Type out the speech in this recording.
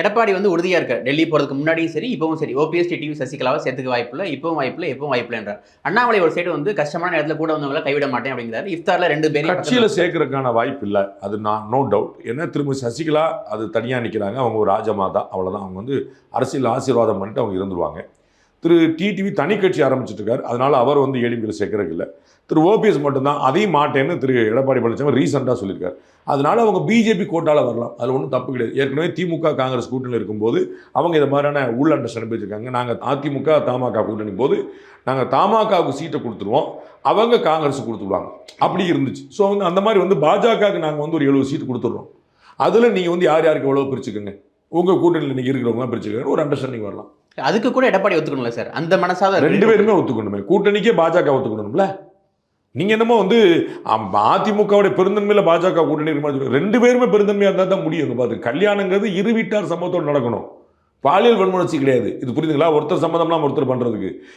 எடப்பாடி வந்து உறுதியா இருக்கார். டெல்லி போறதுக்கு முன்னாடியும் சரி இப்பவும் சரி. ஓபிஎஸ் டிடிவி சசிகலாவை சேர்த்துக்க வாய்ப்பு இல்லை இப்பவும் வாய்ப்பு இல்லை எப்பவும் வாய்ப்பு இல்லைன்றார் அண்ணாமலை ஒரு சைடு வந்து கஷ்டமான இடத்துல கூட வந்தவங்களை கைவிட மாட்டேன் அப்படிங்கிறாரு. இஃப்தார்ல ரெண்டு பேரும் கட்சியில் சேர்க்கறதுக்கான வாய்ப்பு இல்லை. அது நான் நோ டவுட் ஏன்னா திரும்ப சசிகலா அது தனியாக நிற்கிறாங்க அவங்க ஒரு ராஜமாதா. அவ்வளோதான் அவங்க வந்து அரசியல் ஆசீர்வாதம் பண்ணிட்டு அவங்க இருந்துருவாங்க. திரு டிடிவி தனி கட்சி ஆரம்பிச்சிட்ருக்காரு அதனால் அவர் வந்து ஏடிபியில் சேர்க்கறதுக்கு இல்லை. திரு ஓபிஎஸ் மட்டும்தான் அதையும் மாட்டேன்னு திரு எடப்பாடி பழனிசாமி ரீசெண்டாக சொல்லியிருக்காரு. அதனால் அவங்க பிஜேபி கோட்டால் வரலாம். அதில் ஒன்றும் தப்பு கிடையாது. ஏற்கனவே திமுக காங்கிரஸ் கூட்டணியில் இருக்கும்போது அவங்க இது மாதிரியான உள் அண்டர்ஸ்டாண்ட் வச்சுருக்காங்க நாங்கள் அதிமுக தமாக கூட்டணி போது நாங்கள் தமாகாவுக்கு சீட்டை கொடுத்துருவோம். அவங்க காங்கிரஸ் கொடுத்துருவாங்க அப்படி இருந்துச்சு. ஸோ அவங்க அந்த மாதிரி வந்து பாஜகவுக்கு நாங்கள் வந்து ஒரு எழுபது சீட்டு கொடுத்துட்றோம். அதில் நீங்கள் வந்து யார் யாருக்கு எவ்வளோ பிரிச்சுக்கோங்க. உங்கள் கூட்டணியில் நீங்கள் இருக்கிறவங்க பிரிச்சுக்கோங்க. ஒரு அண்டர்ஸ்டாண்டிங் வரலாம். அதுக்கு கூட எடப்பாடி ஒத்துக்கணும்ல சார். அந்த மனசாத ரெண்டு பேருமே ஒத்துக்கணுமே. கூட்டணிக்கே பாஜக ஒத்துக்கணும்ல? நீங்க என்னமோ வந்து அதிமுகவுடைய பெருந்தன்மையில பாஜக கூட்டணி. ரெண்டு பேருமே பெருந்தன்மையா இருந்தா தான் முடியும். பார்த்து கல்யாணங்கிறது இரு வீட்டார் சம்மத்தோடு நடக்கணும். பாலியல் வன்முணர்ச்சி கிடையாது. இது புரியுதுங்களா? ஒருத்தர் சம்மதம்லாம் ஒருத்தர் பண்றதுக்கு.